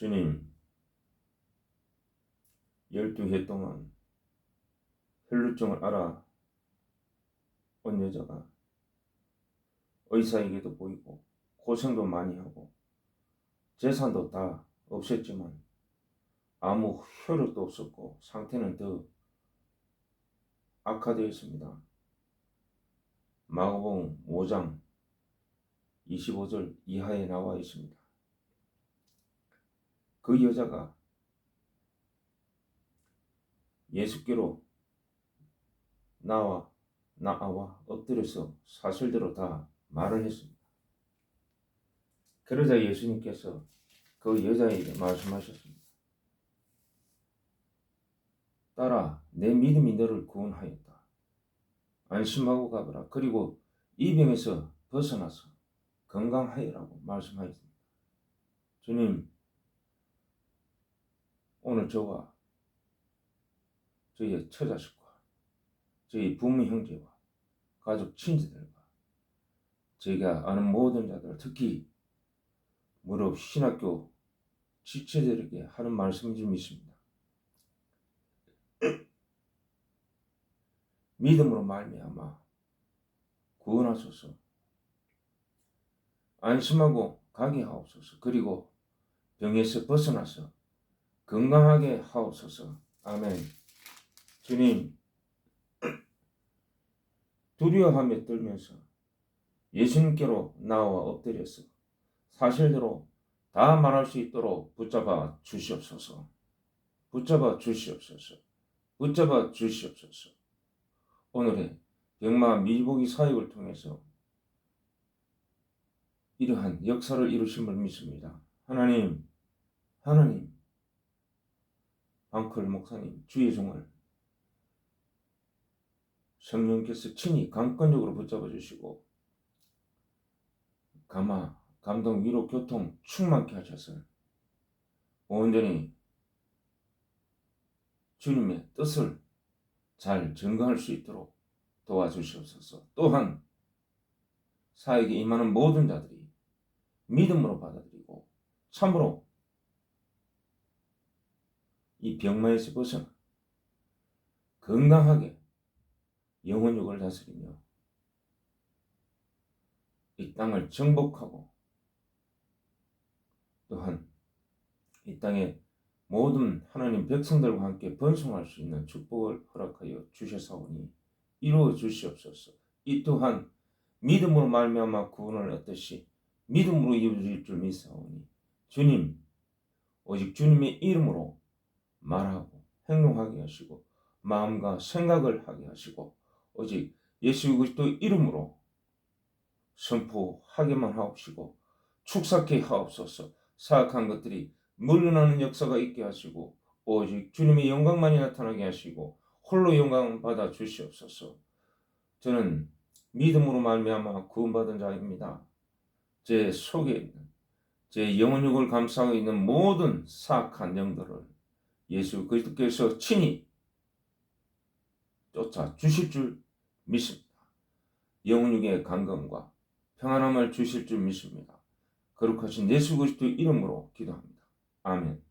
주님, 12해 동안 혈루증을 알아 온 여자가 의사에게도 보이고 고생도 많이 하고 재산도 다 없었지만 아무 효력도 없었고 상태는 더 악화되었습니다. 마가복음 5장 25절 이하에 나와 있습니다. 그 여자가 예수께로 나와 나와 엎드려서 사실대로 다 말을 했습니다. 그러자 예수님께서 그 여자에게 말씀하셨습니다. 딸아, 내 믿음이 너를 구원하였다. 안심하고 가거라. 그리고 이 병에서 벗어나서 건강하여라고 말씀하였습니다. 주님, 오늘 저와 저희의 처자식과 저희 부모 형제와 가족 친지들과 저희가 아는 모든 자들 특히 무릎 신학교 지체들에게 하는 말씀인 줄 믿습니다. 믿음으로 말미암아 구원하소서 안심하고 가게 하옵소서 그리고 병에서 벗어나서 건강하게 하옵소서 아멘 주님 두려워하며 떨면서 예수님께로 나와 엎드려서 사실대로 다 말할 수 있도록 붙잡아 주시옵소서. 붙잡아 주시옵소서. 붙잡아 주시옵소서. 오늘의 병마 밀보기 사역을 통해서 이러한 역사를 이루심을 믿습니다. 하나님, 하나님, 방클 목사님, 주의 종을 성령께서 친히 강권적으로 붙잡아 주시고 감화, 감동, 위로, 교통 충만케 하셔서 온전히 주님의 뜻을 잘 증거할 수 있도록 도와주시옵소서. 또한 사에게 임하는 모든 자들이 믿음으로 받아들이고 참으로 이 병마에서 벗어나 건강하게 영혼육을 다스리며 이 땅을 정복하고 또한 이 땅에 모든 하나님 백성들과 함께 번성할 수 있는 축복을 허락하여 주셨사오니 이루어 주시옵소서. 이 또한 믿음으로 말미암아 구원을 얻듯이 믿음으로 이루어질 줄 믿사오니 주님 오직 주님의 이름으로 말하고 행동하게 하시고 마음과 생각을 하게 하시고 오직 예수 그리스도 이름으로 선포하게만 하옵시고 축삭케 하옵소서. 사악한 것들이 물러나는 역사가 있게 하시고 오직 주님의 영광만이 나타나게 하시고 홀로 영광 받아 주시옵소서. 저는 믿음으로 말미암아 구원받은 자입니다. 제 속에 있는 제 영혼육을 감싸고 있는 모든 사악한 영들을 예수 그리스도께서 친히 쫓아 주실 줄 믿습니다. 영육의 강건과 평안함을 주실 줄 믿습니다. 거룩하신 예수 그리스도 이름으로 기도합니다. 아멘.